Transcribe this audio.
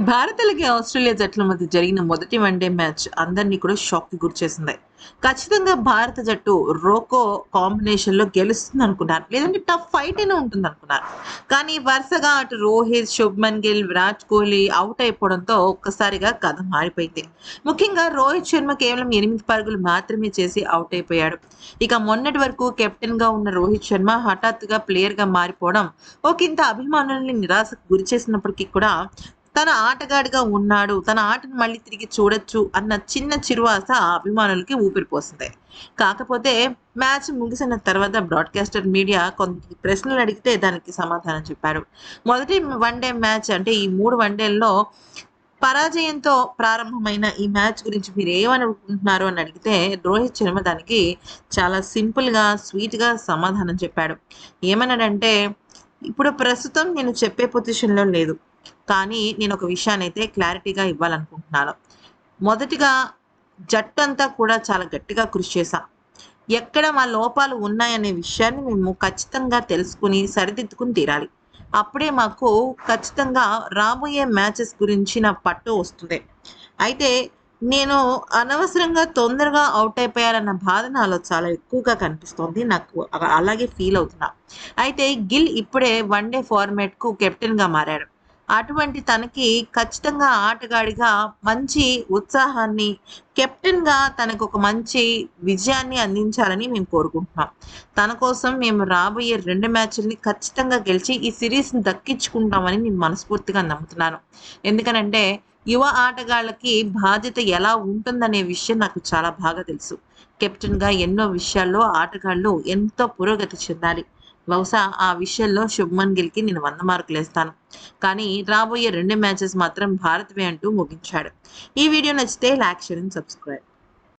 భారత్ అలాగే ఆస్ట్రేలియా జట్ల మధ్య జరిగిన మొదటి వన్డే మ్యాచ్ అందరినీ కూడా షాక్కి గురిచేసింది. ఖచ్చితంగా భారత జట్టు రోకో కాంబినేషన్లో గెలుస్తుంది అనుకున్నారు లేదంటే టఫ్ ఫైట్ అయినా ఉంటుంది అనుకున్నారు కానీ వరుసగా అటు రోహిత్ శుభ్మన్ గిల్ విరాట్ కోహ్లీ అవుట్ అయిపోవడంతో ఒక్కసారిగా కథ మారిపోయింది. ముఖ్యంగా రోహిత్ శర్మ కేవలం ఎనిమిది పరుగులు మాత్రమే చేసి అవుట్ అయిపోయాడు. ఇక మొన్నటి వరకు కెప్టెన్గా ఉన్న రోహిత్ శర్మ హఠాత్తుగా ప్లేయర్గా మారిపోవడం ఒకంత అభిమానుల్ని నిరాశకు గురి చేసినప్పటికీ కూడా తన ఆటగాడిగా ఉన్నాడు తన ఆటను మళ్ళీ తిరిగి చూడొచ్చు అన్న చిన్న చిరువాస అభిమానులకి ఊపిరిపోస్తుంది కాకపోతే మ్యాచ్ ముగిసిన తర్వాత బ్రాడ్కాస్టర్ మీడియా కొంత ప్రశ్నలు అడిగితే దానికి సమాధానం చెప్పారు. మొదటి వన్డే మ్యాచ్ అంటే ఈ మూడు వన్డేల్లో పరాజయంతో ప్రారంభమైన ఈ మ్యాచ్ గురించి మీరు ఏమనుకుంటున్నారు అని అడిగితే రోహిత్ శర్మ దానికి చాలా సింపుల్గా స్వీట్గా సమాధానం చెప్పాడు. ఏమన్నాడంటే ఇప్పుడు ప్రస్తుతం నేను చెప్పే పొజిషన్లో లేదు. కానీ నేను ఒక విషయాన్ని అయితే క్లారిటీగా ఇవ్వాలనుకుంటున్నాను. మొదటిగా జట్టు అంతా కూడా చాలా గట్టిగా కృషి చేశాం. ఎక్కడ మా లోపాలు ఉన్నాయనే విషయాన్ని మేము ఖచ్చితంగా తెలుసుకుని సరిదిద్దుకుని తీరాలి. అప్పుడే మాకు ఖచ్చితంగా రాబోయే మ్యాచెస్ గురించిన పట్టు వస్తుంది. అయితే నేను అనవసరంగా తొందరగా అవుట్ అయిపోయారన్న బాధ నాలో చాలా ఎక్కువగా కనిపిస్తోంది. నాకు అలాగే ఫీల్ అవుతున్నా. అయితే గిల్ ఇప్పుడే వన్డే ఫార్మాట్కు కెప్టెన్గా మారాడు. అటువంటి తనకి ఖచ్చితంగా ఆటగాడిగా మంచి ఉత్సాహాన్ని కెప్టెన్గా తనకు ఒక మంచి విజయాన్ని అందించాలని మేము కోరుకుంటున్నాం. తన కోసం మేము రాబోయే రెండు మ్యాచ్ల్ని ఖచ్చితంగా గెలిచి ఈ సిరీస్ని దక్కించుకుంటామని నేను మనస్ఫూర్తిగా నమ్ముతున్నాను. ఎందుకనంటే యువ ఆటగాళ్ళకి బాధ్యత ఎలా ఉంటుందనే విషయం నాకు చాలా బాగా తెలుసు. కెప్టెన్గా ఎన్నో విషయాల్లో ఆటగాళ్ళు ఎంతో పురోగతి చెందాలి. బహుశా ఆ విషయంలో శుభ్మన్ గిల్కి నేను వంద మార్కులు వేస్తాను. కానీ రాబోయే రెండు మ్యాచెస్ మాత్రం భారత్వే అంటూ ముగించాడు. ఈ వీడియో నచ్చితే లైక్ షేర్ అండ్ సబ్స్క్రైబ్.